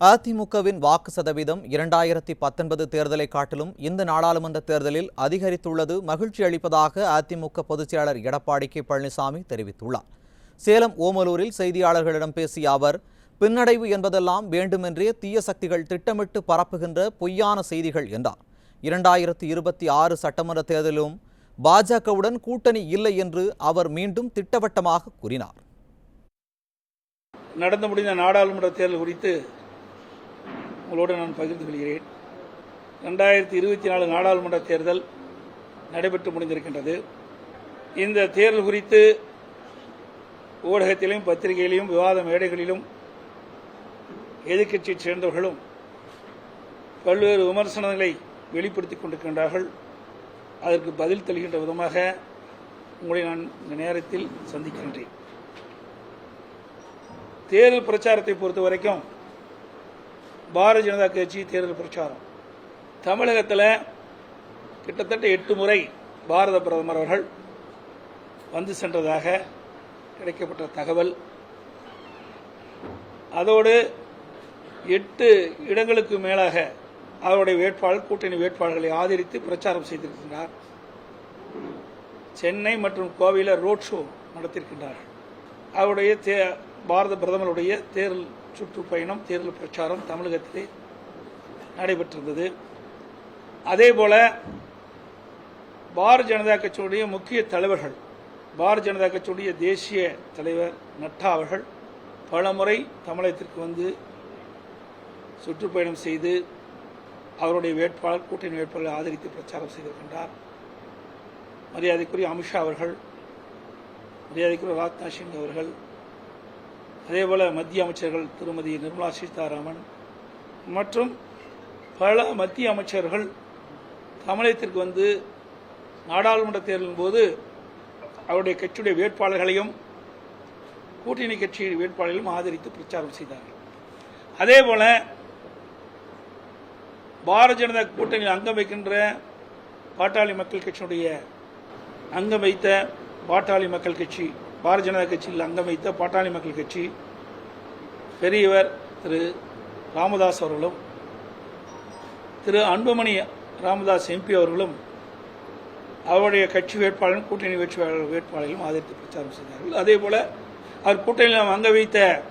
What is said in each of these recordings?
அதிமுகவின் வாக்கு சதவீதம் இரண்டாயிரத்தி பத்தொன்பது தேர்தலை காட்டிலும் இந்த நாடாளுமன்ற தேர்தலில் அதிகரித்துள்ளது மகிழ்ச்சி அளிப்பதாக அதிமுக பொதுச்செயலாளர் எடப்பாடி கே பழனிசாமி தெரிவித்துள்ளார். சேலம் ஓமலூரில் செய்தியாளர்களிடம் பேசிய அவர் பின்னடைவு என்பதெல்லாம் வேண்டுமென்றே தீய சக்திகள் திட்டமிட்டு பரப்புகின்ற பொய்யான செய்திகள் என்றார். இரண்டாயிரத்தி இருபத்தி ஆறு சட்டமன்ற தேர்தலிலும் பாஜகவுடன் கூட்டணி இல்லை என்று அவர் மீண்டும் திட்டவட்டமாக கூறினார். நடந்து முடிந்த நாடாளுமன்ற தேர்தல் குறித்து உங்களோடு நான் பகிர்ந்து கொள்கிறேன். ரெண்டாயிரத்தி இருபத்தி நாலு நாடாளுமன்ற தேர்தல் நடைபெற்று முடிந்திருக்கின்றது. இந்த தேர்தல் குறித்து ஊடகத்திலும் பத்திரிகையிலும் விவாத மேடைகளிலும் எதிர்க்கட்சியைச் சேர்ந்தவர்களும் பல்வேறு விமர்சனங்களை வெளிப்படுத்திக் கொண்டிருக்கின்றார்கள். அதற்கு பதில் தருகின்ற விதமாக உங்களை நான் இந்த நேரத்தில் சந்திக்கின்றேன். தேர்தல் பிரச்சாரத்தை பொறுத்த வரைக்கும் பாரதிய ஜனதா கட்சி தேர்தல் பிரச்சாரம். தமிழகத்தில் கிட்டத்தட்ட எட்டு முறை பாரத பிரதமர் அவர்கள் வந்து சென்றதாக கிடைக்கப்பட்ட தகவல். அதோடு எட்டு இடங்களுக்கு மேலாக அவருடைய வேட்பாளர் கூட்டணி வேட்பாளர்களை ஆதரித்து பிரச்சாரம் செய்திருக்கின்றார். சென்னை மற்றும் கோவையில் ரோட் ஷோ நடத்தியிருக்கின்றார்கள் அவருடைய தே பாரத பிரதமருடைய தேர்தல் சுற்றுப்பயணம் தேர்தல் பிரச்சாரம் தமிழகத்திலே நடைபெற்றிருந்தது. அதே போல பாரதிய ஜனதா கட்சியுடைய முக்கிய தலைவர்கள் பாரதிய ஜனதா கட்சியுடைய தேசிய தலைவர் நட்டா அவர்கள் பலமுறை தமிழகத்திற்கு வந்து சுற்றுப்பயணம் செய்து அவருடைய வேட்பாளர் கூட்டணி வேட்பாளரை ஆதரித்து பிரச்சாரம் செய்திருக்கின்றார் மரியாதைக்குரிய அமித்ஷா அவர்கள் மரியாதைக்குரிய ராஜ்நாத் சிங் அவர்கள் அதேபோல் மத்திய அமைச்சர்கள் திருமதி நிர்மலா சீதாராமன் மற்றும் பல மத்திய அமைச்சர்கள் தமிழகத்திற்கு வந்து நாடாளுமன்ற தேர்தலின் போது அவருடைய கட்சியுடைய வேட்பாளர்களையும் கூட்டணி கட்சி வேட்பாளர்களையும் ஆதரித்து பிரச்சாரம் செய்தார்கள். அதேபோல பாரதிய ஜனதா கூட்டணியில் அங்கம் வைக்கின்ற பாட்டாளி மக்கள் கட்சியினுடைய அங்கம் வைத்த பாட்டாளி மக்கள் கட்சி பாரதிய ஜனதா கட்சியில் அங்கம் வைத்த பாட்டாளி மக்கள் கட்சி பெரியவர் திரு ராமதாஸ் அவர்களும் திரு அன்புமணி ராமதாஸ் எம்பி அவர்களும் அவருடைய கட்சி வேட்பாளரும் கூட்டணி வேட்பாளர் வேட்பாளர்களும் ஆதரித்து பிரச்சாரம் செய்தார்கள். அதே போல அவர் கூட்டணியில் அங்க வைத்த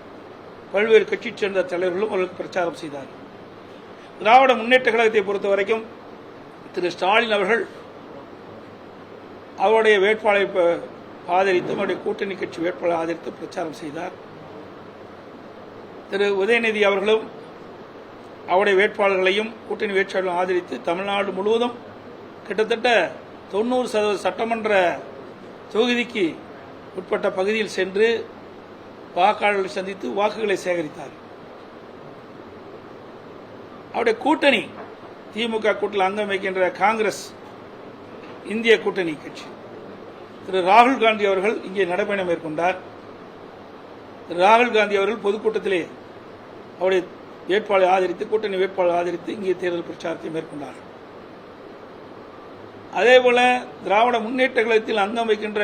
பல்வேறு கட்சியைச் சேர்ந்த தலைவர்களும் அவர்களுக்கு பிரச்சாரம் செய்தார்கள். திராவிட முன்னேற்ற கழகத்தை பொறுத்த வரைக்கும் திரு ஸ்டாலின் அவர்கள் அவருடைய வேட்பாளரை ப- ஆதரித்து அவருடைய கூட்டணி கட்சி வேட்பாளர் ஆதரித்து பிரச்சாரம் செய்தார். திரு உதயநிதி அவர்களும் அவருடைய வேட்பாளர்களையும் கூட்டணி வேட்பாளர்களும் ஆதரித்து தமிழ்நாடு முழுவதும் கிட்டத்தட்ட தொண்ணூறு சதவீத சட்டமன்ற தொகுதிக்கு உட்பட்ட பகுதியில் சென்று வாக்காளர்களை சந்தித்து வாக்குகளை சேகரித்தார். அவருடைய கூட்டணி திமுக கூட்டில் அங்கம் வைக்கின்ற காங்கிரஸ் இந்திய கூட்டணி கட்சி. திரு ராகுல் காந்தி அவர்கள் இங்கே நடைபயணம் மேற்கொண்டார். திரு ராகுல் காந்தி அவர்கள் பொதுக்கூட்டத்திலே அவருடைய வேட்பாளரை ஆதரித்து கூட்டணி வேட்பாளரை ஆதரித்து இங்கே தேர்தல் பிரச்சாரத்தை மேற்கொண்டார். அதேபோல திராவிட முன்னேற்ற கழகத்தில் அங்கம் வைக்கின்ற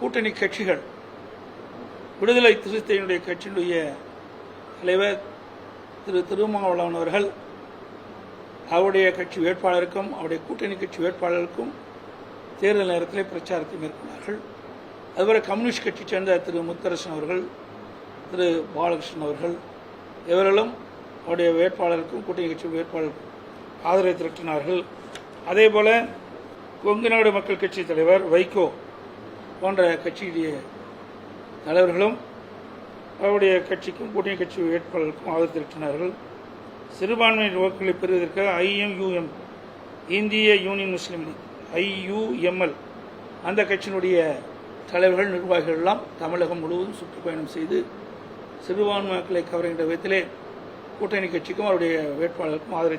கூட்டணி கட்சிகள் விடுதலை சிறுத்தையினுடைய கட்சியினுடைய தலைவர் திரு திருமாவளவன் அவர்கள் அவருடைய கட்சி வேட்பாளருக்கும் அவருடைய கூட்டணி கட்சி வேட்பாளருக்கும் தேர்தல் நேரத்தில் பிரச்சாரத்தை மேற்கொண்டார்கள். அதுபோல் கம்யூனிஸ்ட் கட்சி சேர்ந்த திரு முத்தரசன் அவர்கள் திரு பாலகிருஷ்ணன் அவர்கள் இவர்களும் அவருடைய வேட்பாளருக்கும் கூட்டணி கட்சி வேட்பாளருக்கும் ஆதரவை திரட்டினார்கள். அதே போல கொங்கு நாடு மக்கள் கட்சி தலைவர் வைகோ போன்ற கட்சியுடைய தலைவர்களும் அவருடைய கட்சிக்கும் கூட்டணி கட்சி வேட்பாளருக்கும் ஆதரவு திரட்டினார்கள். சிறுபான்மையினர் வாக்குகளை பெறுவதற்காக ஐஎம்யூஎம் இந்திய யூனியன் முஸ்லீம் லீக் ஐயுஎம்எல். அந்த கட்சியினுடைய தலைவர்கள் நிர்வாகிகள் எல்லாம் தமிழகம் முழுவதும் சுற்றுப்பயணம் செய்து சிறுபான்மை மக்களை விதத்திலே கூட்டணி கட்சிக்கும் அவருடைய வேட்பாளருக்கும் ஆதரவு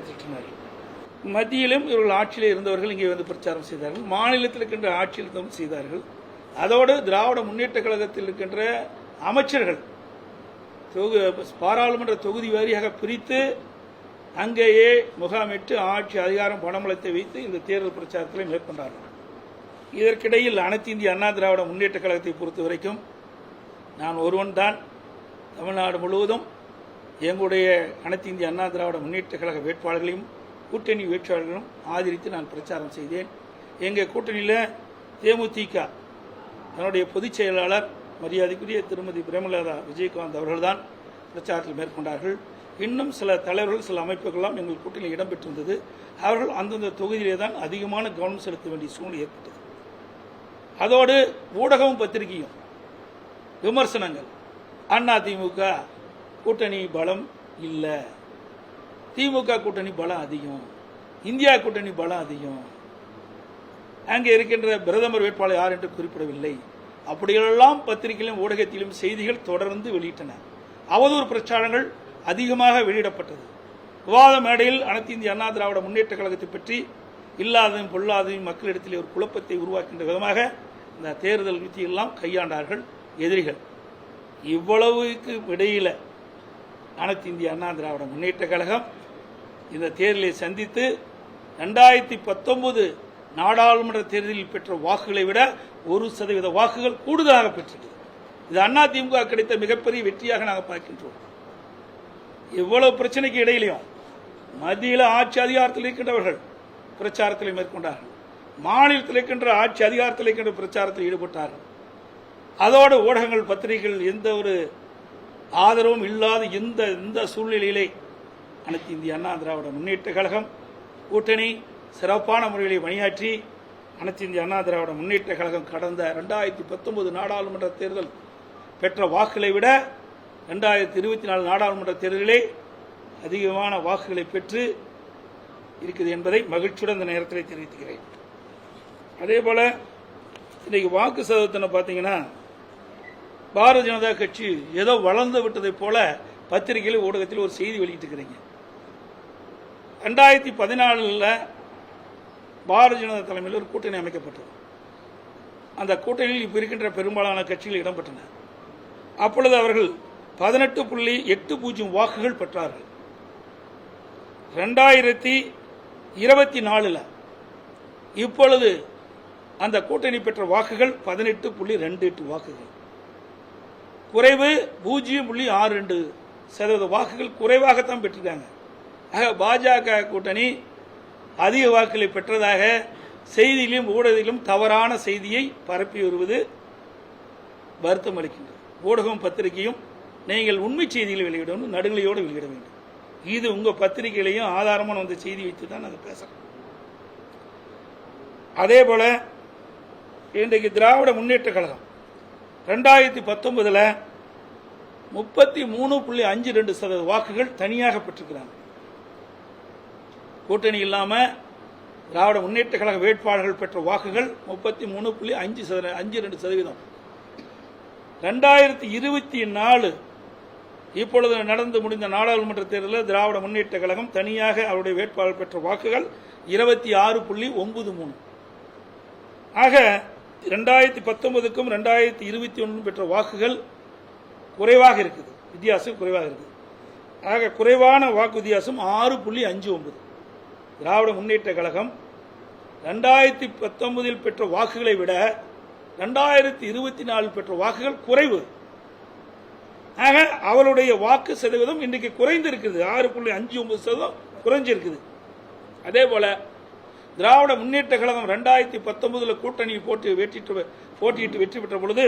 மத்தியிலும் இவர்கள் ஆட்சியில் இருந்தவர்கள் இங்கே வந்து பிரச்சாரம் செய்தார்கள். மாநிலத்தில் இருக்கின்ற ஆட்சியில் இருந்தவங்க செய்தார்கள். அதோடு திராவிட முன்னேற்ற கழகத்தில் இருக்கின்ற அமைச்சர்கள் தொகு- பாராளுமன்ற தொகுதி வாரியாக பிரித்து அங்கேயே முகாமிட்டு ஆட்சி அதிகாரம் பணமளத்தை வைத்து இந்த தேர்தல் பிரச்சாரத்தில் மேற்கொண்டார்கள் இதற்கிடையில் அனைத்து இந்திய அண்ணா திராவிட முன்னேற்ற கழகத்தை பொறுத்த வரைக்கும் நான் ஒருவன் தான். தமிழ்நாடு முழுவதும் எங்களுடைய அனைத்து இந்திய அண்ணா திராவிட முன்னேற்ற கழக வேட்பாளர்களையும் கூட்டணி வேட்பாளர்களும் ஆதரித்து நான் பிரச்சாரம் செய்தேன். எங்கள் கூட்டணியில் தேமுதிக தன்னுடைய பொதுச் செயலாளர் மரியாதைக்குரிய திருமதி பிரேமலதா விஜயகாந்த் அவர்கள்தான் பிரச்சாரத்தில் மேற்கொண்டார்கள். இன்னும் சில தலைவர்கள் சில அமைப்புகள்லாம் எங்கள் கூட்டணியில் இடம்பெற்றிருந்தது. அவர்கள் அந்தந்த தொகுதியிலே தான் அதிகமான கவனம் செலுத்த வேண்டிய சூழ்நிலை ஏற்பட்டது. அதோடு ஊடகமும் பத்திரிகையும் விமர்சனங்கள். அண்ணா திமுக கூட்டணி பலம் இல்லை. திமுக கூட்டணி பலம் அதிகம். இந்தியா கூட்டணி பலம் அதிகம். அங்கே இருக்கின்ற பிரதமர் வேட்பாளர் யார் என்று குறிப்பிடவில்லை. அப்படியெல்லாம் பத்திரிகையிலும் ஊடகத்திலும் செய்திகள் தொடர்ந்து வெளியிட்டன. அவதூறு பிரச்சாரங்கள் அதிகமாக வெளியிடப்பட்டது. விவாத மேடையில் அனைத்து இந்திய அண்ணா திராவிட முன்னேற்ற கழகத்தை பற்றி இல்லாததும் பொல்லாததையும் மக்களிடத்தில் ஒரு குழப்பத்தை உருவாக்கின்ற விதமாக இந்த தேர்தல் யுத்தியெல்லாம் கையாண்டார்கள் எதிரிகள். இவ்வளவுக்கு இடையில அனைத்து இந்திய அண்ணா திராவிட முன்னேற்ற கழகம் இந்த தேர்தலை சந்தித்து ரெண்டாயிரத்தி பத்தொன்பது நாடாளுமன்ற தேர்தலில் பெற்ற வாக்குகளை விட ஒரு சதவீத வாக்குகள் கூடுதலாக பெற்றது. இது அண்ணா திமுக கிடைத்த மிகப்பெரிய வெற்றியாக நாங்கள் பார்க்கின்றோம். இவ்வளவு பிரச்சனைக்கு இடையிலையும் மத்தியில் ஆட்சி அதிகாரத்தில் இருக்கின்றவர்கள் பிரச்சாரத்தில் மேற்கொண்டார்கள். மாநிலத்தில் இருக்கின்ற ஆட்சி அதிகாரத்தில் இருக்கின்ற பிரச்சாரத்தில் ஈடுபட்டார்கள். அதோடு ஊடகங்கள் பத்திரிகைகள் எந்த ஒரு ஆதரவும் இல்லாத இந்த இந்த சூழ்நிலையிலே அனைத்து இந்திய அண்ணா திராவிட முன்னேற்ற கழகம் கூட்டணி சிறப்பான முறையில் பணியாற்றி அனைத்து இந்திய அண்ணா திராவிட முன்னேற்ற கழகம் கடந்த ரெண்டாயிரத்தி பத்தொன்பது நாடாளுமன்ற தேர்தல் பெற்ற வாக்குகளை விட ரெண்டாயிரத்தி இருபத்தி நாலு நாடாளுமன்ற தேர்தலிலே அதிகமான வாக்குகளை பெற்று இருக்குது என்பதை மகிழ்ச்சியுடன் இந்த நேரத்தில் தெரிவித்துக்கிறேன். அதே போல் இன்னைக்கு வாக்கு சதவீதத்தை பார்த்தீங்கன்னா பாரதிய ஜனதா கட்சி ஏதோ வளர்ந்து விட்டதைப் போல பத்திரிகையில் ஊடகத்தில் ஒரு செய்தி வெளியிட்டிருக்கிறீங்க ரெண்டாயிரத்தி பதினாலில் பாரதிய ஜனதா தலைமையில் ஒரு கூட்டணி அமைக்கப்பட்டது. அந்த கூட்டணியில் இப்போ இருக்கின்ற பெரும்பாலான கட்சிகள் இடம்பெற்றன. அப்பொழுது அவர்கள் பதினெட்டு புள்ளி எட்டு பூஜ்ஜியம் வாக்குகள் பெற்றார்கள். ரெண்டாயிரத்தி இருபத்தி நாலில் இப்பொழுது அந்த கூட்டணி பெற்ற வாக்குகள் பதினெட்டு புள்ளி ரெண்டு எட்டு வாக்குகள். குறைவு பூஜ்ஜியம் புள்ளி ஆறு ரெண்டு சதவீத வாக்குகள் குறைவாகத்தான் பெற்றிருக்காங்க. ஆக பாஜக கூட்டணி அதிக வாக்குகளை பெற்றதாக செய்தியிலும் ஊடகத்திலும் தவறான செய்தியை பரப்பி வருவது வருத்தம் அளிக்கின்றது ஊடகம் பத்திரிகையும் நீங்கள் உண்மை செய்திகளை வெளியிடணும் நடுநிலையோடு வெளியிட வேண்டும். இது உங்கள் பத்திரிகையிலையும் ஆதாரமான வந்த செய்தி வைத்து தான் நாங்கள் பேசுகிறோம் அதே போல இன்றைக்கு திராவிட முன்னேற்ற கழகம் ரெண்டாயிரத்தி பத்தொன்பதுல முப்பத்தி மூணு புள்ளி அஞ்சு ரெண்டு சதவீத வாக்குகள் தனியாக பெற்றிருக்கிறாங்க. கூட்டணி இல்லாமல் திராவிட முன்னேற்ற கழக வேட்பாளர்கள் பெற்ற வாக்குகள் முப்பத்தி மூணு புள்ளி அஞ்சு சதவீதம் அஞ்சு ரெண்டு சதவீதம். ரெண்டாயிரத்தி இருபத்தி நாலு இப்பொழுது நடந்து முடிந்த நாடாளுமன்ற தேர்தலில் திராவிட முன்னேற்ற கழகம் தனியாக அவருடைய வேட்பாளர் பெற்ற வாக்குகள் இருபத்தி ஆறு புள்ளி ஒன்பது மூணு. ஆக ரெண்டாயிரத்தி பத்தொன்பதுக்கும் ரெண்டாயிரத்தி இருபத்தி ஒன்று பெற்ற வாக்குகள் குறைவாக இருக்குது. வித்தியாசம் குறைவாக இருக்குது. ஆக குறைவான வாக்கு வித்தியாசம் ஆறு புள்ளி அஞ்சு ஒன்பது. திராவிட முன்னேற்ற கழகம் ரெண்டாயிரத்தி பத்தொன்பதில் பெற்ற வாக்குகளை விட ரெண்டாயிரத்தி இருபத்தி நாலில் பெற்ற வாக்குகள் குறைவு. ஆக அவருடைய வாக்கு சதவீதம் இன்றைக்கு குறைந்திருக்குது. ஆறு புள்ளி அஞ்சு ஒன்பது சதவீதம் குறைஞ்சிருக்குது. அதே போல திராவிட முன்னேற்ற கழகம் ரெண்டாயிரத்தி பத்தொன்பதுல கூட்டணியை போட்டு வெற்றிட்டு போட்டியிட்டு வெற்றி பெற்ற பொழுது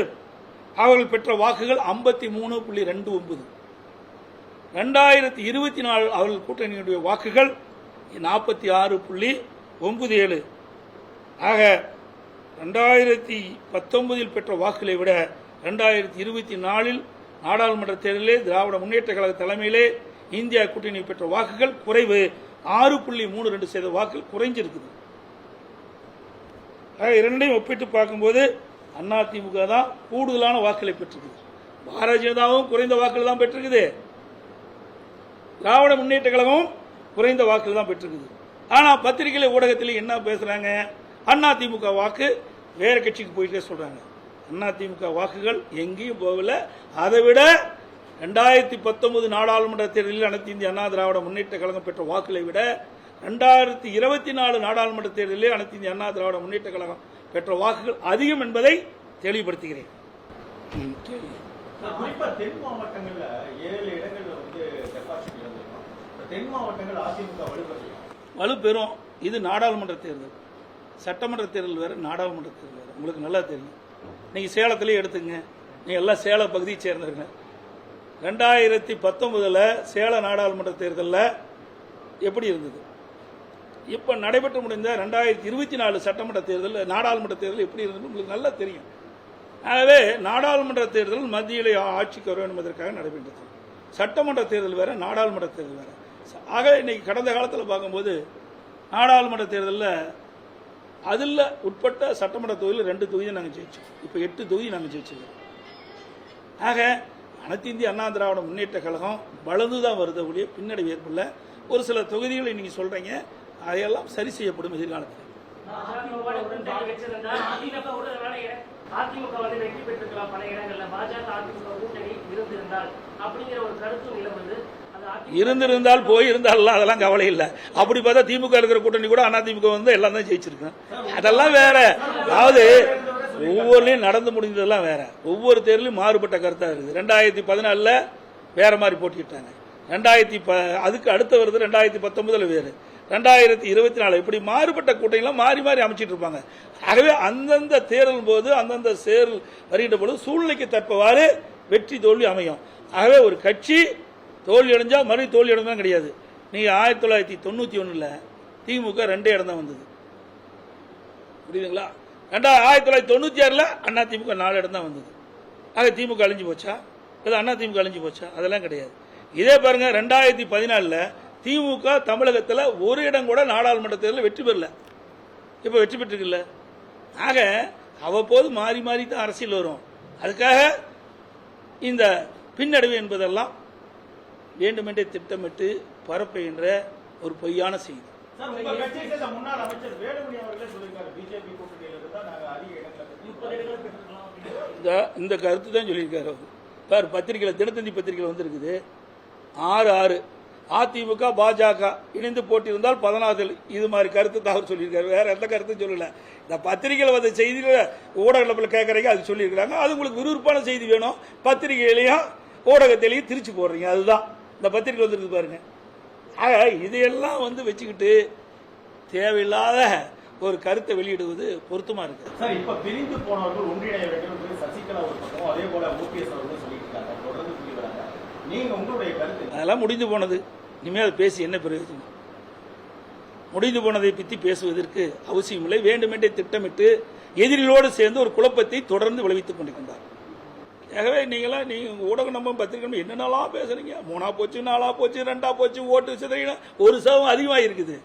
அவர்கள் பெற்ற வாக்குகள் ஐம்பத்தி மூணு புள்ளி ரெண்டு ஒன்பது. ரெண்டாயிரத்தி இருபத்தி நாலு அவர்கள் கூட்டணியுடைய வாக்குகள் நாற்பத்தி ஆறு புள்ளி ஒன்பது ஏழு. ஆக ரெண்டாயிரத்தி பத்தொன்பதில் பெற்ற வாக்குகளை விட ரெண்டாயிரத்தி இருபத்தி நாலில் நாடாளுமன்ற தேர்தலிலே திராவிட முன்னேற்ற கழக தலைமையிலே இந்தியா கூட்டணி பெற்ற வாக்குகள் குறைவு. ஆறு புள்ளி மூணு ரெண்டு சதவீத வாக்குகள் குறைஞ்சிருக்குது. இரண்டையும் ஒப்பிட்டு பார்க்கும்போது அதிமுக தான் கூடுதலான வாக்குகளை பெற்றிருக்குது. பாரதிய ஜனதாவும் குறைந்த வாக்குகள் தான் பெற்றிருக்குது. திராவிட முன்னேற்ற கழகமும் குறைந்த வாக்குகள் தான் பெற்றிருக்குது. ஆனால் பத்திரிகையில ஊடகத்தில் என்ன பேசுறாங்க? அண்ணா திமுக வாக்கு வேற கட்சிக்கு போயிட்டே சொல்றாங்க. அண்ணா திமுக வாக்குகள் எங்கேயும் போகல. அதை விட ரெண்டாயிரத்தி பத்தொன்பது நாடாளுமன்ற தேர்தலில் அனைத்து இந்திய அண்ணா திராவிட முன்னேற்ற கழகம் பெற்ற வாக்குகளை விட ரெண்டாயிரத்தி இருபத்தி நாலு நாடாளுமன்ற தேர்தலில் அனைத்து இந்திய அண்ணா திராவிட முன்னேற்ற கழகம் பெற்ற வாக்குகள் அதிகம் என்பதை தெளிவுபடுத்துகிறேன். ம், கேள்வி. குறிப்பா தென் மாவட்டங்கள்ல ஏழு இடங்கள்ல வந்து இந்த தென் மாவட்டங்கள் அதிமுக வலுப்பெறும் வலுப்பெறும். இது நாடாளுமன்ற தேர்தல். சட்டமன்ற தேர்தல் வேறு நாடாளுமன்ற தேர்தல் வேறு. உங்களுக்கு நல்லா தெரியும். நீங்கள் சேலத்திலே எடுத்துங்க நீங்கள் எல்லாம் சேல பகுதியை சேர்ந்துருங்க ரெண்டாயிரத்தி பத்தொன்பதில் சேல நாடாளுமன்ற தேர்தலில் எப்படி இருந்தது? இப்போ நடைபெற்று முடிந்த ரெண்டாயிரத்தி இருபத்தி நாலு சட்டமன்ற தேர்தல் நாடாளுமன்ற தேர்தல் எப்படி இருந்தது? உங்களுக்கு நல்லா தெரியும். ஆகவே நாடாளுமன்ற தேர்தல் மத்தியில் ஆட்சிக்கு வர என்பதற்காக நடைபெற்றது. சட்டமன்ற தேர்தல் வேறு நாடாளுமன்ற தேர்தல் வேறு. ஆக இன்னைக்கு கடந்த காலத்தில் பார்க்கும்போது நாடாளுமன்ற தேர்தலில் அதில் உட்பட்ட சட்டமன்ற தொகுதியில் ரெண்டு தொகுதி நாங்கள் ஜெயிச்சோம். இப்போ எட்டு தொகுதி நாங்கள் ஜெயிச்சிருக்கோம். ஆக அனைத்து இந்திய அண்ணா திராவிட முன்னேற்ற கழகம் வளர்ந்து தான் வருது ஒழிய பின்னடைவு ஏற்படல. ஒரு சில தொகுதிகளை நீங்கள் சொல்கிறீங்க அதையெல்லாம் சரி செய்யப்படும் எதிர்காலத்தில். அதிமுக வந்து வெற்றி பெற்றிருக்கலாம் பல இடங்கள்ல. பாஜக அதிமுக கூட்டணி இருந்திருந்தால் அப்படிங்கிற ஒரு கருத்து நிலவுது. அது இருந்திருந்தால் போயிருந்தால் அதெல்லாம் கவலை இல்லை. அப்படி பார்த்தா திமுக இருக்கிற கூட்டணி கூட அண்ணா திமுக வந்து எல்லாம் தான் ஜெயிச்சிருக்கேன் அதெல்லாம் வேற. அதாவது ஒவ்வொருலையும் நடந்து முடிஞ்சதெல்லாம் வேற. ஒவ்வொரு தேர்தலையும் மாறுபட்ட கருத்தா இருக்குது. ரெண்டாயிரத்தி பதினாலுல வேற மாதிரி போட்டிட்டாங்க ரெண்டாயிரத்தி ப அதுக்கு அடுத்த வருது ரெண்டாயிரத்தி பத்தொன்பதுல வேறு. ரெண்டாயிரத்தி இருபத்தி நாலு இப்படி மாறுபட்ட கூட்டணிலாம் மாறி மாறி அமைச்சிட்டு இருப்பாங்க. ஆகவே அந்தந்த தேர்தல் போது அந்தந்த தேர்தல் வருகின்ற பொழுது சூழ்நிலைக்கு தற்பவாறு வெற்றி தோல்வி அமையும். ஆகவே ஒரு கட்சி தோல்வி அடைஞ்சா மறுபடியும் தோல்வி அடைந்தான் கிடையாது. நீங்கள் ஆயிரத்தி தொள்ளாயிரத்தி தொண்ணூற்றி ஒன்றில் திமுக ரெண்டே இடம் தான் வந்தது. புரியுதுங்களா? ரெண்டா ஆயிரத்தி தொள்ளாயிரத்தி தொண்ணூற்றி ஆறில் அண்ணா திமுக நாலு இடம் தான் வந்தது. ஆக திமுக அழிஞ்சு போச்சா? இல்லை அண்ணா திமுக அழிஞ்சு போச்சா? அதெல்லாம் கிடையாது. இதே பாருங்கள் ரெண்டாயிரத்தி பதினாலில் திமுக தமிழகத்தில் ஒரு இடம் கூட நாடாளுமன்ற தேர்தலில் வெற்றி பெறல. இப்போ வெற்றி பெற்றிருக்குல்ல. ஆக அவ்வப்போது மாறி மாறி தான் அரசியல் வரும். அதுக்காக இந்த பின்னடைவு என்பதெல்லாம் வேண்டுமென்றே திட்டமிட்டு பரப்புகின்ற ஒரு பொய்யான செய்தி. இந்த கருத்து தான் சொல்லியிருக்காரு அவர். பார் பத்திரிகையில் தினத்தந்தி பத்திரிகையில் வந்திருக்குது. ஆறு ஆறு. அதிமுக பாஜக இணைந்து போட்டியிருந்தால் பதினாறு. இது மாதிரி கருத்து தான் அவர் சொல்லியிருக்காரு. வேற எந்த கருத்தும் சொல்லல. இந்த பத்திரிகையில் வந்த செய்தியில் ஊடகத்தில் கேட்குறீங்க அது சொல்லியிருக்கிறாங்க. அது உங்களுக்கு விறுவிறுப்பான செய்தி வேணும். பத்திரிகையிலையும் ஊடகத்திலையும் திரிச்சு போடுறீங்க. அதுதான். இந்த பத்திரிகை வந்துருக்கு பாருங்க. ஆக இதையெல்லாம் வந்து வச்சுக்கிட்டு தேவையில்லாத ஒரு கருத்தை வெளியிடுவது பொருத்தமா இருக்கு சார் இப்ப பிரிந்து போனவர்கள் ஒன்றிணைய வேண்டும் என்று சசிகலா ஒரு பக்கம் அதே போல ஓபிஎஸ் அவர்களும் சொல்லிட்டு இருக்காங்க தொடர்ந்து சொல்லி வராங்க. நீங்க உங்களுடைய கருத்து? அதெல்லாம் முடிந்து போனது. இனிமேல் அதை பேசி என்ன பிரயோஜனம்? முடிந்து போனதை பற்றி பேசுவதற்கு அவசியமில்லை. வேண்டுமென்றே திட்டமிட்டு எதிரிகளோடு சேர்ந்து ஒரு குழப்பத்தை தொடர்ந்து விளைவித்துக் கொண்டிருக்கின்றார். ஆகவே நீங்களாம் நீங்க உங்க ஊடகம் நம்ம பத்திரிக்கை என்னென்னலாம் பேசுறீங்க? மூணா போச்சு நாலா போச்சு ரெண்டா போச்சு ஓட்டு சிதறினா ஒரு சதவீதம் அதிகமாக இருக்குது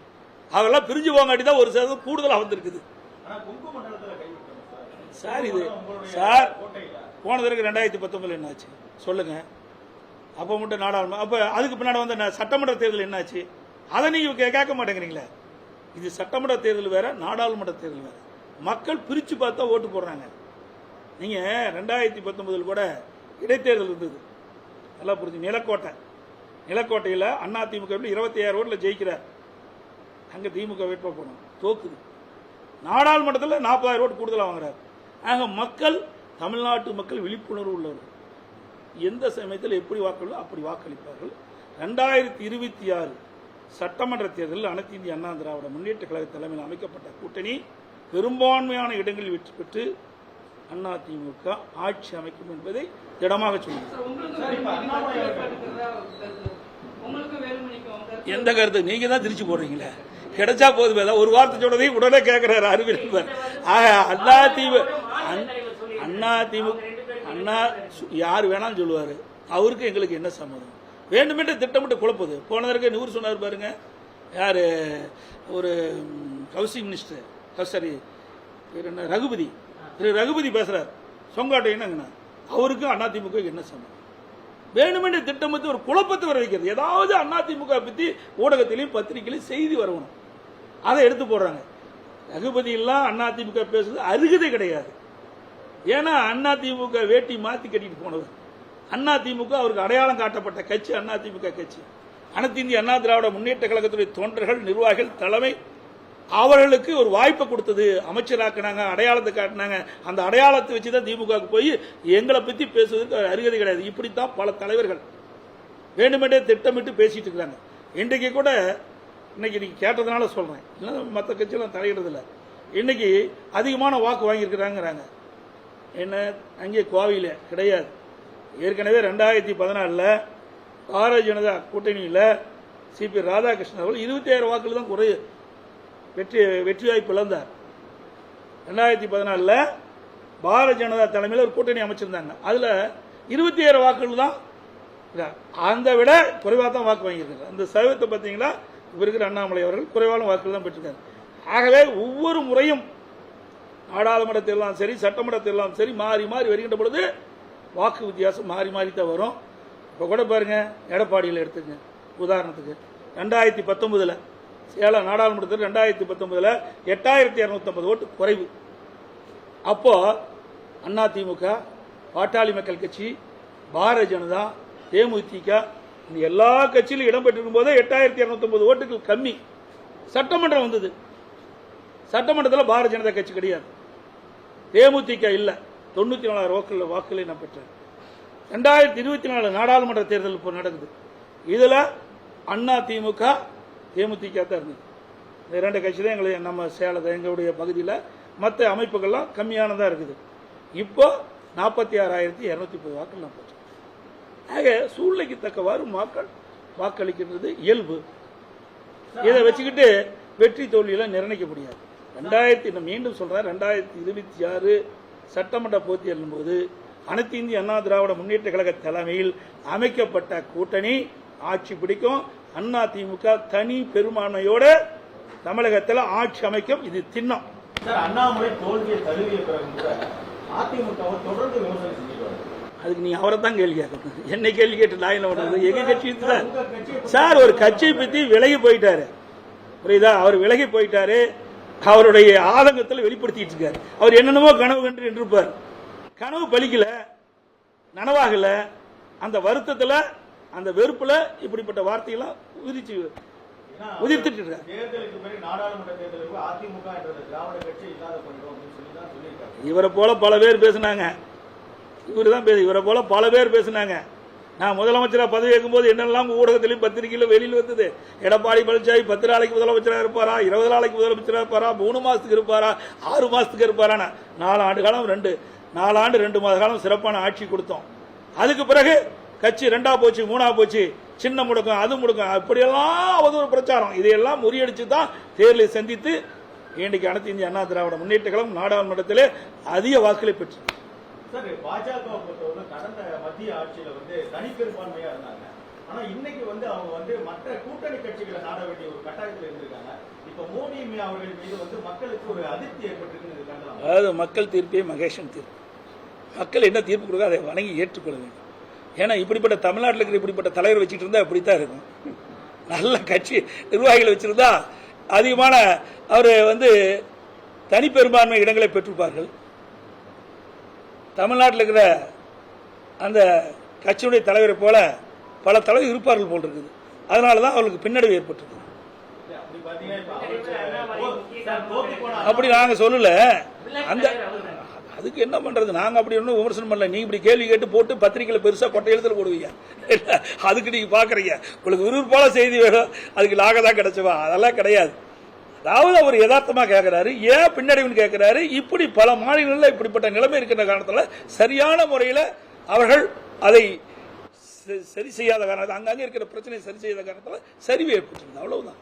அதெல்லாம் பிரிஞ்சு போங்காட்டி தான் ஒரு சதவீதம் கூடுதலாக வந்திருக்குது. சார். இது சார் போன தடவை ரெண்டாயிரத்தி பத்தொன்பதுல என்னாச்சு? சொல்லுங்க. அப்போ மட்டும் நாடாளுமன்ற அப்போ அதுக்கு பின்னாடி வந்த சட்டமன்ற தேர்தல் என்னாச்சு? அதை நீங்க கே- கேட்க மாட்டேங்கிறீங்களே. இது சட்டமன்ற தேர்தல் வேற நாடாளுமன்ற தேர்தல் வேற. மக்கள் பிரிச்சு பார்த்தா ஓட்டு போடுறாங்க. நீங்கள் ரெண்டாயிரத்தி பத்தொன்பதில் கூட இடைத்தேர்தல் இருந்தது. நல்லா புரிஞ்சு நிலக்கோட்டை. நிலக்கோட்டையில் அண்ணா திமுக இருபத்தி ஆறு ஓட்டில் ஜெயிக்கிறார். அங்கே திமுக வேட்பாக போனோம் தோக்குது. நாடாளுமன்றத்தில் நாற்பதாயிரம் ஓட்டு கூடுதலாக வாங்குறார். ஆக மக்கள் தமிழ்நாட்டு மக்கள் விழிப்புணர்வு உள்ளவர். எந்த சமயத்தில் எப்படி வாக்களிதோ அப்படி வாக்களிப்பார்கள். ரெண்டாயிரத்தி இருபத்தி ஆறு சட்டமன்ற தேர்தலில் அனைத்து இந்திய அண்ணா திராவிட முன்னேற்ற கழக தலைமையில் அமைக்கப்பட்ட கூட்டணி பெரும்பான்மையான இடங்களில் வெற்றி பெற்று அண்ணா திமுக ஆட்சி அமைக்கும் என்பதை திடமாக சொல்லுங்கள். சார் எந்த கருத்து? நீங்க தான் திருச்சி போடுறீங்களே. கிடைச்சா போதுமே ஏதாவது ஒரு வார்த்தை சொன்னதையும் உடனே கேட்கிறாரு அறிவியல் ஆக அண்ணா திமுக அண்ணா திமுக அண்ணா சு- யார் வேணாலும் சொல்லுவாரு. அவருக்கு எங்களுக்கு என்ன சம்மதம்? வேண்டுமென்று திட்டமிட்டு குழப்புது. போன தடவை நூறு சொன்னார் பாருங்க. யாரு? ஒரு கௌசிக் மினிஸ்டர் கௌசரி பேர் என்ன? ரகுபதி. திரு ரகுபதி பேசுகிறார் சொங்காட்டை என்னங்கண்ணா? அவருக்கும் அண்ணா திமுக என்ன சம்மதம் வேணுமென்ற திட்டமிட்டு ஒரு குழப்பத்தை வர வைக்கிறது. ஏதாவது அதிமுக பத்தி ஊடகத்திலையும் பத்திரிகையிலையும் செய்தி வரணும். அதை எடுத்து போடுறாங்க. ரகுபதி எல்லாம் அதிமுக பேசுறது அருகதை கிடையாது. ஏன்னா அதிமுக வேட்டி மாத்தி கட்டிட்டு போனவர். அதிமுக அவருக்கு அடையாளம் காட்டப்பட்ட கட்சி அதிமுக கட்சி. அனைத்து இந்திய அண்ணா திராவிட முன்னேற்ற கழகத்துடைய தொண்டர்கள் நிர்வாகிகள் தலைமை அவர்களுக்கு ஒரு வாய்ப்பை கொடுத்தது. அமைச்சராக்குனாங்க அடையாளத்தை காட்டினாங்க. அந்த அடையாளத்தை வச்சு தான் திமுகவுக்கு போய் எங்களை பற்றி பேசுவதற்கு அருகதை கிடையாது. இப்படித்தான் பல தலைவர்கள் வேண்டுமென்றே திட்டமிட்டு பேசிட்டு இருக்கிறாங்க. இன்றைக்கு கூட இன்னைக்கு நீங்கள் கேட்டதுனால சொல்கிறேன் இல்லை மற்ற கட்சியெல்லாம் தலையிடுறதில்ல. இன்னைக்கு அதிகமான வாக்கு வாங்கியிருக்கிறாங்கிறாங்க. என்ன? அங்கே கோவையில் கிடையாது. ஏற்கனவே ரெண்டாயிரத்தி பதினாலில் பாரதிய ஜனதா கூட்டணியில் சிபி ராதாகிருஷ்ணன் அவர்கள் இருபத்தி ஆயிரம் வாக்குகள் தான் குறையுது வெற்றி வெற்றியாய் பிளந்தார். ரெண்டாயிரத்தி பதினாலில் பாரதிய ஜனதா தலைமையில் ஒரு கூட்டணி அமைச்சிருந்தாங்க. அதில் இருபத்தி ஏழு வாக்குகள் தான் அந்த விட குறைவாக தான் வாக்கு வாங்கியிருக்காரு அந்த சதவீதத்தை பார்த்தீங்களா இப்போ இருக்கிற அண்ணாமலை அவர்கள் குறைவான வாக்குகள் தான் பெற்றிருக்காரு. ஆகவே ஒவ்வொரு முறையும் நாடாளுமன்றத்திலாம் சரி சட்டமன்றத்திலாம் சரி மாறி மாறி வருகின்ற பொழுது வாக்கு வித்தியாசம் மாறி மாறி தான் வரும். இப்போ கூட பாருங்கள் எடப்பாடியில் எடுத்துங்க. உதாரணத்துக்கு ரெண்டாயிரத்தி பத்தொன்பதில் சேலம் நாடாளுமன்றத்தில் ரெண்டாயிரத்தி பத்தொன்பதில் எட்டாயிரத்தி இரநூத்தம்பது ஓட்டு குறைவு. அப்போ அதிமுக பாட்டாளி மக்கள் கட்சி பாரதிய ஜனதா தேமுதிக இந்த எல்லா கட்சியிலும் இடம்பெற்றிருக்கும் போதே எட்டாயிரத்தி இரநூத்தம்பது ஓட்டுகள் கம்மி. சட்டமன்றம் வந்தது. சட்டமன்றத்தில் பாரதிய ஜனதா கட்சி கிடையாது. தேமுதிக இல்லை. தொண்ணூற்றி நாலாயிரம் வாக்குகள் வாக்குகளை நான் பெற்றேன். ரெண்டாயிரத்தி இருபத்தி நாலு நாடாளுமன்ற தேர்தல் இப்போ நடக்குது. இதில் அண்ணா திமுக தேமுதிக தான் இருந்தது. இந்த இரண்டு கட்சி தான் எங்களை நம்ம சேலத்தை எங்களுடைய பகுதியில் மற்ற அமைப்புகள்லாம் கம்மியானதாக இருக்குது. இப்போ நாற்பத்தி ஆறாயிரத்தி இரநூத்தி முப்பது வாக்கள் நான் பெற்றேன் ஆக சூழ்நிலைக்கு தக்கவாறு மக்கள் வாக்களிக்கின்றது இயல்பு. இதை வச்சுக்கிட்டு வெற்றி தோல்வியெல்லாம் நிர்ணயிக்க முடியாது. ரெண்டாயிரத்தி நான் மீண்டும் சொல்கிறேன் ரெண்டாயிரத்தி இருபத்தி ஆறு சட்டமன்ற போட்டியின் எழும்போது அனைத்து இந்திய அண்ணா திராவிட முன்னேற்ற கழக தலைமையில் அமைக்கப்பட்ட கூட்டணி ஆட்சி பிடிக்கும். அண்ணா திமுக தனி பெரும்பான்மையோட தமிழகத்தில் ஆட்சி அமைக்கும். இது திண்ணம். அண்ணாமலை தோல்வியை தழுவிய அதிமுகவை தொடர்ந்து அதுக்கு நீ அவரை தான் கேள்வி கேட்கணும். என்னை கேள்வி கேட்டு நான் என்ன பண்றது? எங்க கட்சி சார் ஒரு கட்சியை பத்தி விலகி போயிட்டாரு. புரியுதா? அவர் விலகி போயிட்டாரு. அவருடைய ஆதங்கத்தில் வெளிப்படுத்திட்டு இருக்காரு. அவர் என்னென்னமோ கனவு கண்டு நின்றுப்பார் கனவு பலிக்கல நனவாகல. அந்த வருத்தத்துல அந்த வெறுப்புல இப்படிப்பட்ட வார்த்தையெல்லாம் உதிச்சு உதிர்த்துட்டு சொல்லியிருக்காரு இவரை போல பல பேர் பேசுனாங்க. இவர் தான் பேசு இவரை போல பல பேர் பேசுனாங்க. நான் முதலமைச்சரா பதவி ஏற்கும்போது என்னெல்லாம் ஊடகத்திலையும் பத்திரிகையிலும் வெளியில் வந்தது? எடப்பாடி பழனிசாமி பத்து நாளைக்கு முதலமைச்சராக இருப்பாரா? இருபது நாளைக்கு முதலமைச்சராக இருப்பாரா? மூணு மாசத்துக்கு இருப்பாரா? ஆறு மாசத்துக்கு இருப்பாரா? நாலு ஆண்டு காலம் ரெண்டு நாலு ஆண்டு ரெண்டு மாத காலம் சிறப்பான ஆட்சி கொடுத்தோம். அதுக்கு பிறகு கட்சி ரெண்டா போச்சு மூணா போச்சு சின்ன முடக்கம் அது முடக்கம் அப்படியெல்லாம் அவதூறு பிரச்சாரம். இதையெல்லாம் முறியடிச்சு தான் தேர்தலை சந்தித்து இன்றைக்கு அனைத்து இந்திய அண்ணா திராவிட முன்னேற்ற கழகம் நாடாளுமன்றத்திலே அதிக வாக்குகளை பெற்று. பாஜக கடந்த மத்திய ஆட்சியில வந்து தனிப்பெரும்பான்மையா இருந்தாங்க. ஆனா இன்னைக்கு வந்து அவங்க வந்து மற்ற கூட்டணி கட்சிகளை நாட வேண்டிய ஒரு கட்டாயத்தில் இருந்திருக்காங்க. இப்ப மோடி அவர்கள் மீது வந்து மக்களுக்கு ஒரு அதிருப்தி ஏற்பட்டிருக்குன்னு கண்டலாம் அதாவது மக்கள் தீர்ப்பே மகேஷன் தீர்ப்பு. மக்கள் என்ன தீர்ப்பு கொடுக்க அதை வணங்கி ஏற்றுக்கொள்ள வேண்டும் ஏன்னா இப்படிப்பட்ட தமிழ்நாட்டில் இருக்கிற இப்படிப்பட்ட தலைவர் வச்சுட்டு இருந்தா அப்படித்தான் இருக்கும். நல்ல கட்சி நிர்வாகிகளை வச்சிருந்தா அதிகமான அவர் வந்து தனிப்பெரும்பான்மை இடங்களை பெற்றிருப்பார்கள். தமிழ்நாட்டில் இருக்கிற அந்த கட்சியுடைய தலைவரை போல பல தலைவர் இருப்பார்கள் போல் இருக்குது அதனால தான் அவர்களுக்கு பின்னடைவு ஏற்பட்டிருக்கு. அப்படி பாத்தீங்கன்னா இப்ப அவருக்கு சார், தோத்து போன அப்படி நாங்க சொல்லல. அந்த அதுக்கு என்ன பண்றது? நாங்க அப்படி ஒன்றும் விமர்சனம் பண்ணல. நீ இப்படி கேள்வி கேட்டு போட்டு பத்திரிக்கையில் பெருசா கொட்டை எழுத்துல போடுவீங்க அதுக்கு நீங்க பாக்குறீங்க. உங்களுக்கு விறுவிறுப்பான செய்தி வேணும். அதுக்கு லாக தான் கிடைச்சவா அதெல்லாம் கிடையாது. அதாவது அவர் யதார்த்தமா கேட்கிறாரு ஏன் பின்னடைவுன்னு கேட்கிறாரு இப்படி பல மாநிலங்களில் இப்படிப்பட்ட நிலைமை இருக்கின்ற காரணத்துல சரியான முறையில் அவர்கள் அதை சரி செய்யாத காரணம் அங்கங்க இருக்கிற பிரச்சனையை சரி செய்யாத காரணத்துல சரிவு ஏற்பட்டிருந்தது அவ்வளவுதான்.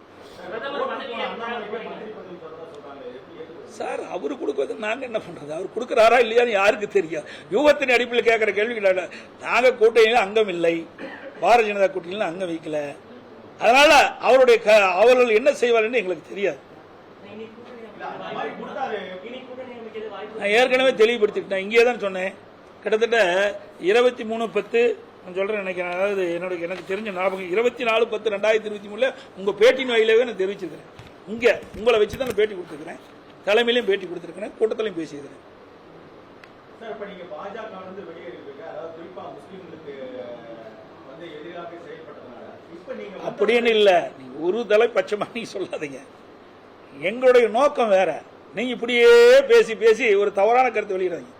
சார் அவர் கொடுக்கறது நாங்க என்ன பண்றது? அவர் கொடுக்குறாரா இல்லையான்னு யாருக்கு தெரியும் யூகத்தின் அடிப்பில் கேட்கிற கேள்விகள் நாங்க கூட்டணியில அங்கம் இல்லை. பாரதிய ஜனதா கூட்டணியில அங்கம் வைக்கல. அதனால அவருடைய க- அவர்கள் என்ன செய்வார்னு எங்களுக்கு தெரியாது. நான் ஏற்கனவே தெளிவுபடுத்திட்டேன். இங்கே தான் சொன்னேன். கிட்டத்தட்ட இருபத்தி மூணு பத்து நான் சொல்றேன் நினைக்கிறேன். அதாவது என்னோட எனக்கு தெரிஞ்ச ஞாபகம் இருபத்தி நாலு பத்து ரெண்டாயிரத்தி இருபத்தி மூணுல உங்க பேட்டியின் வாயிலாகவே நான் தெரிவிச்சிருக்கிறேன். இங்கே உங்களை வச்சு தான் நான் பேட்டி கொடுத்துருக்கிறேன். தலைமையிலையும் பேட்டி கொடுத்துருக்கிறேன் கூட்டத்திலையும் பேசியிருக்கிறேன். சார் இப்ப நீங்க பாஜக வந்து வெளியேறிருக்கீங்க அதாவது குறிப்பா முஸ்லிம்களுக்கு வந்து எதிராக செயல்பட்டதுனால. இப்ப நீங்க வந்து- அப்படின்னு இல்லை. நீங்க ஒரு தலை பட்சமா நீங்க சொல்லாதீங்க. எங்களுடைய நோக்கம் வேற. நீங்க இப்படியே பேசி பேசி ஒரு தவறான கருத்து வெளியிடாதீங்க.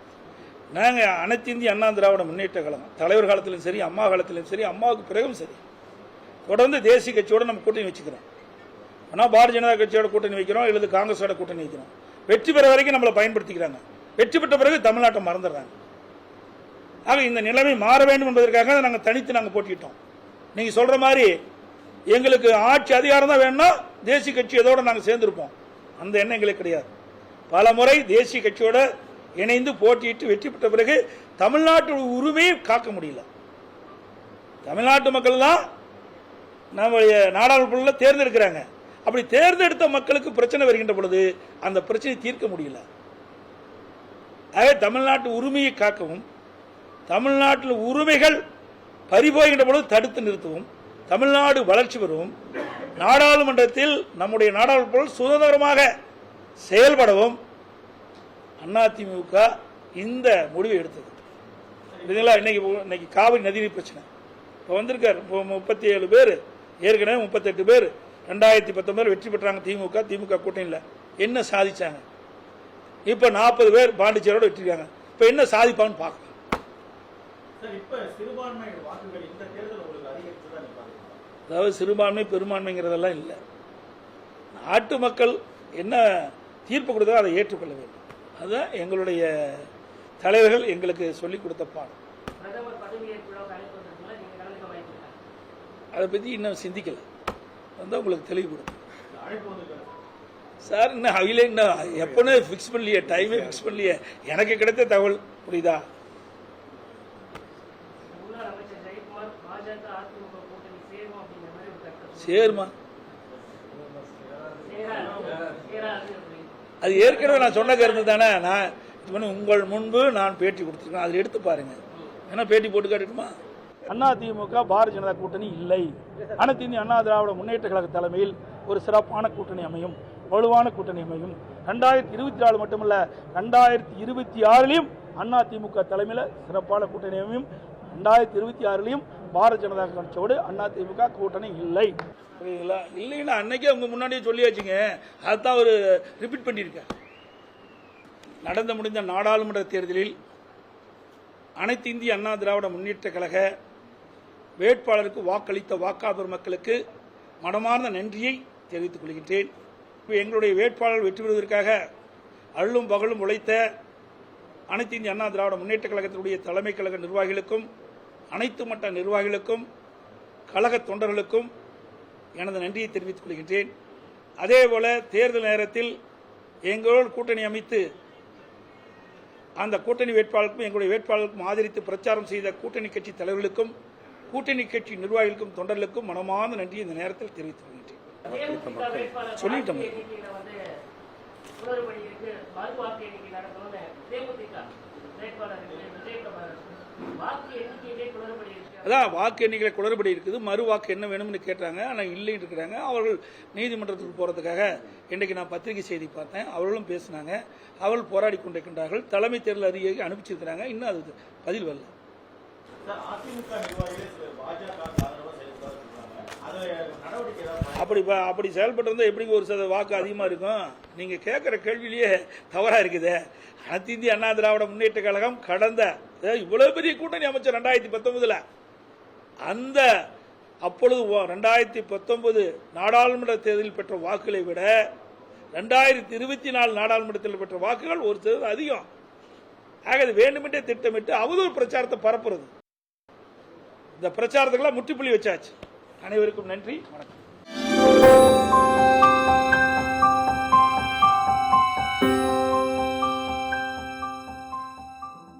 நாங்க அனைத்து இந்திய அண்ணா திராவிட முன்னேற்ற கழகம். தலைவர் காலத்திலும் சரி அம்மா காலத்திலும் சரி அம்மாவுக்கு பிறகும் சரி. தொடர்ந்து தேசிய கட்சியோட நம்ம கூட்டணி வச்சுக்கிறோம். ஆனால் பாரதிய ஜனதா கட்சியோட கூட்டணி வைக்கிறோம் அல்லது காங்கிரஸோட கூட்டணி வைக்கிறோம். வெற்றி பெற வரைக்கும் நம்மளை பயன்படுத்திக்கிறாங்க. வெற்றி பெற்ற பிறகு தமிழ்நாட்டை மறந்துடுறாங்க. ஆக இந்த நிலைமை மாற வேண்டும் என்பதற்காக நாங்கள் தனித்து நாங்கள் போட்டிட்டோம் நீங்கள் சொல்கிற மாதிரி எங்களுக்கு ஆட்சி அதிகாரம் தான் வேணும்னா தேசிய கட்சி எதோடு நாங்கள் சேர்ந்துருப்போம். அந்த எண்ணம் எங்களுக்கு கிடையாது. பல முறை தேசிய கட்சியோட இணைந்து போட்டியிட்டு வெற்றி பெற்ற பிறகு தமிழ்நாட்டு உரிமையை காக்க முடியல. தமிழ்நாட்டு மக்கள் தான் நம்முடைய நாடாளுமன்ற தேர்ந்தெடுக்கிறாங்க. அப்படி தேர்ந்தெடுத்த மக்களுக்கு பிரச்சனை வருகின்ற பொழுது அந்த பிரச்சனையை தீர்க்க முடியல. ஆக தமிழ்நாட்டு உரிமையை காக்கவும் தமிழ்நாட்டில் உரிமைகள் பறிபோகின்ற பொழுது தடுத்து நிறுத்தவும் தமிழ்நாடு வளர்ச்சி பெறவும் நாடாளுமன்றத்தில் நம்முடைய நாடாளுமன்ற சுதந்திரமாக செயல்படவும் அதிமுக இந்த முடிவை எடுத்தது. இன்னைக்கு இன்னைக்கு காவிரி நதிநீர் பிரச்சனை. இப்போ வந்திருக்காரு முப்பத்தி ஏழு பேர் ஏற்கனவே முப்பத்தெட்டு பேர். ரெண்டாயிரத்தி பத்தொன்பது வெற்றி பெற்றாங்க திமுக. திமுக கூட்டணியில். என்ன சாதிச்சாங்க? இப்போ நாற்பது பேர் பாண்டிச்சேரியோட வெற்றிருக்காங்க. இப்போ என்ன சாதிப்பாங்கன்னு பார்க்கலாம். அதாவது சிறுபான்மை பெரும்பான்மைங்கிறதெல்லாம் இல்லை. நாட்டு மக்கள் என்ன தீர்ப்பு கொடுத்தோ அதை ஏற்றுக்கொள்ள வேண்டும். அதுதான் எங்களுடைய தலைவர்கள் எங்களுக்கு சொல்லிக் கொடுத்த பாடம். அதை பற்றி இன்னும் சிந்திக்கல. வந்து உங்களுக்கு தெளிவுபடும் சார் இன்னும் அவையில இன்னும் எப்போன்னு ஃபிக்ஸ் பண்ணலையே டைமே ஃபிக்ஸ் பண்ணலையே. எனக்கு கிடைத்த தகவல் புரியுதா? சேருமா? அது ஏற்கனவே நான் சொன்ன கருத்து தானே. நான் இது பண்ணி உங்கள் முன்பு நான் பேட்டி கொடுத்துருக்கேன். அதில் எடுத்து பாருங்க. ஏன்னா பேட்டி போட்டு காட்டட்டுமா? அண்ணா திமுக பாரதிய ஜனதா கூட்டணி இல்லை. அனைத்து இந்திய அண்ணா திராவிட முன்னேற்ற கழக தலைமையில் ஒரு சிறப்பான கூட்டணி அமையும் வலுவான கூட்டணி அமையும். ரெண்டாயிரத்தி இருபத்தி நாலு மட்டுமல்ல ரெண்டாயிரத்தி இருபத்தி ஆறுலையும் அண்ணா திமுக தலைமையில் சிறப்பான கூட்டணி அமையும். ரெண்டாயிரத்தி இருபத்தி ஆறுலையும் பாரதிய ஜனதா கட்சியோடு அண்ணா திமுக கூட்டணி இல்லை. புரியுதுங்களா? இல்லைன்னா அன்னைக்கே அவங்க முன்னாடியே சொல்லியாச்சுங்க. அதுதான் அவர் ரிப்பீட் பண்ணியிருக்கார். நடந்து முடிந்த நாடாளுமன்ற தேர்தலில் அனைத்து இந்திய அண்ணா திராவிட முன்னேற்ற கழக வேட்பாளருக்கு வாக்களித்த வாக்காளர் மக்களுக்கு மனமார்ந்த நன்றியை தெரிவித்துக் கொள்கின்றேன். எங்களுடைய வேட்பாளர் வெற்றி பெறுவதற்காக அள்ளும் பகலும் உழைத்த அனைத்து இந்திய அண்ணா திராவிட முன்னேற்ற கழகத்தினுடைய தலைமை கழக நிர்வாகிகளுக்கும் அனைத்து மட்ட நிர்வாகிகளுக்கும் கழக தொண்டர்களுக்கும் எனது நன்றியை தெரிவித்துக் கொள்கின்றேன். அதேபோல தேர்தல் நேரத்தில் எங்களோடு கூட்டணி அமைத்து அந்த கூட்டணி வேட்பாளருக்கும் எங்களுடைய வேட்பாளருக்கும் ஆதரித்து பிரச்சாரம் செய்த கூட்டணி கட்சி தலைவர்களுக்கும் கூட்டணி கட்சி நிர்வாகிகளுக்கும் தொண்டர்களுக்கும் மனமார்ந்த நன்றியை இந்த நேரத்தில் தேமுதிக வேட்பாளர் சொல்லிட்டோம். அதான் வாக்கு எண்ணிக்கை குளறுபடி இருக்குது. மறு வாக்கு என்ன வேணும்னு கேட்டாங்க. ஆனால் இல்லைன்னு இருக்கிறாங்க. அவர்கள் நீதிமன்றத்துக்கு போகிறதுக்காக இன்றைக்கு நான் பத்திரிகை செய்தி பார்த்தேன். அவர்களும் பேசினாங்க. அவர்கள் போராடி கொண்டிருக்கின்றார்கள். தலைமை தேர்தல் அறிக்கையை அனுப்பிச்சிருக்கிறாங்க. இன்னும் அது பதில் வரல. அப்படி அப்படி செயல்பட்டு எப்படி ஒரு சத வாக்கு அதிகமாக இருக்கும்? நீங்கள் கேட்குற கேள்வியிலேயே தவறாக இருக்குது. அனைத்து இந்திய அண்ணா திராவிட முன்னேற்ற கழகம் கடந்த இவ்வளோ இவ்வளவு பெரிய கூட்டணி அமைச்சர் ரெண்டாயிரத்தி பத்தொன்பதுல. அந்த அப்பொழுது ரெண்டாயிரத்தி பத்தொன்பது நாடாளுமன்ற தேர்தலில் பெற்ற வாக்குகளை விட ரெண்டாயிரத்தி இருபத்தி நாலு நாடாளுமன்றத்தில் பெற்ற வாக்குகள் ஒரு சதவீதம் அதிகம். ஆக இது வேண்டுமென்றே திட்டமிட்டு அவதூறு பிரச்சாரத்தை பரப்புறது. இந்த பிரச்சாரத்துக்கெல்லாம் முற்றுப்புள்ளி வச்சாச்சு. அனைவருக்கும் நன்றி. வணக்கம்.